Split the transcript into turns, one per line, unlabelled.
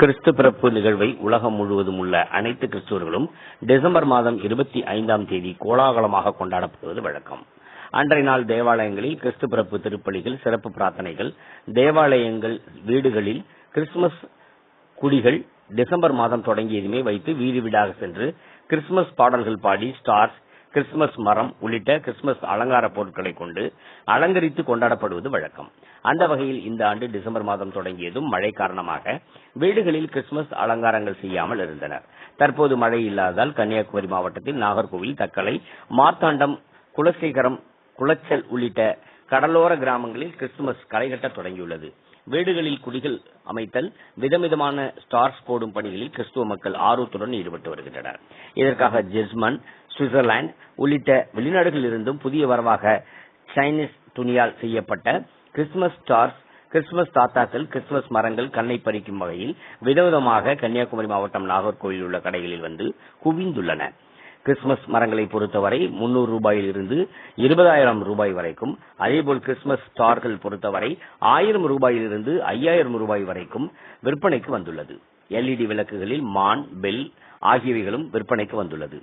கிறிஸ்து பிறப்பு நிகழ்வை உலகம் முழுவதும் உள்ள அனைத்து கிறிஸ்துவர்களும் டிசம்பர் மாதம் இருபத்தி ஐந்தாம் தேதி கோலாகலமாக கொண்டாடப்படுவது வழக்கம். அன்றைய நாள் தேவாலயங்களில் கிறிஸ்து பிறப்பு திருப்பலிகள் சிறப்பு பிரார்த்தனைகள் தேவாலயங்கள் வீடுகளில் கிறிஸ்துமஸ் குடிகள் டிசம்பர் மாதம் தொடங்கியதுமே வைத்து வீடு வீடாக சென்று கிறிஸ்துமஸ் பாடல்கள் பாடி ஸ்டார்ஸ் கிறிஸ்துமஸ் மரம் உள்ளிட்ட கிறிஸ்துமஸ் அலங்கார பொருட்களை கொண்டு அலங்கரித்து கொண்டாடப்படுவது வழக்கம். அந்த வகையில் இந்த ஆண்டு டிசம்பர் மாதம் தொடங்கியதும் மழை காரணமாக வீடுகளில் கிறிஸ்துமஸ் அலங்காரங்கள் செய்யாமல் இருந்தனர். தற்போது மழை இல்லாததால் கன்னியாகுமரி மாவட்டத்தில் நாகர்கோவில் தக்கலை மார்த்தாண்டம் குலசேகரம் குளச்சல் உள்ளிட்ட கடலோர கிராமங்களில் கிறிஸ்துமஸ் களைகட்ட தொடங்கியுள்ளது. வீடுகளில் குடிகள் அமைத்தல் விதவிதமான ஸ்டார்ஸ் போடும் பணிகளில் கிறிஸ்துவ மக்கள் ஆர்வத்துடன் ஈடுபட்டு வருகின்றனர். இதற்காக ஜெர்மன் சுவிட்சர்லாந்து உள்ளிட்ட வெளிநாடுகளில் இருந்தும் புதிய வரவாக சைனீஸ் துணியால் செய்யப்பட்ட கிறிஸ்துமஸ் ஸ்டார்ஸ் கிறிஸ்துமஸ் தாத்தாக்கள் கிறிஸ்துமஸ் மரங்கள் கண்ணை பறிக்கும் வகையில் விதவிதமாக கன்னியாகுமரி மாவட்டம் நாகர்கோவில் உள்ள கடைகளில் வந்து குவிந்துள்ளன. கிறிஸ்துமஸ் மரங்களை பொறுத்தவரை முன்னூறு ரூபாயில் இருந்து இருபதாயிரம் ரூபாய் வரைக்கும் அதேபோல் கிறிஸ்துமஸ் ஸ்டார்கள் பொறுத்தவரை ஆயிரம் ரூபாயில் இருந்து ஐயாயிரம் ரூபாய் வரைக்கும் விற்பனைக்கு வந்துள்ளது. எல்இடி விளக்குகளில் மான் பெல் ஆகியவைகளும் விற்பனைக்கு வந்துள்ளது.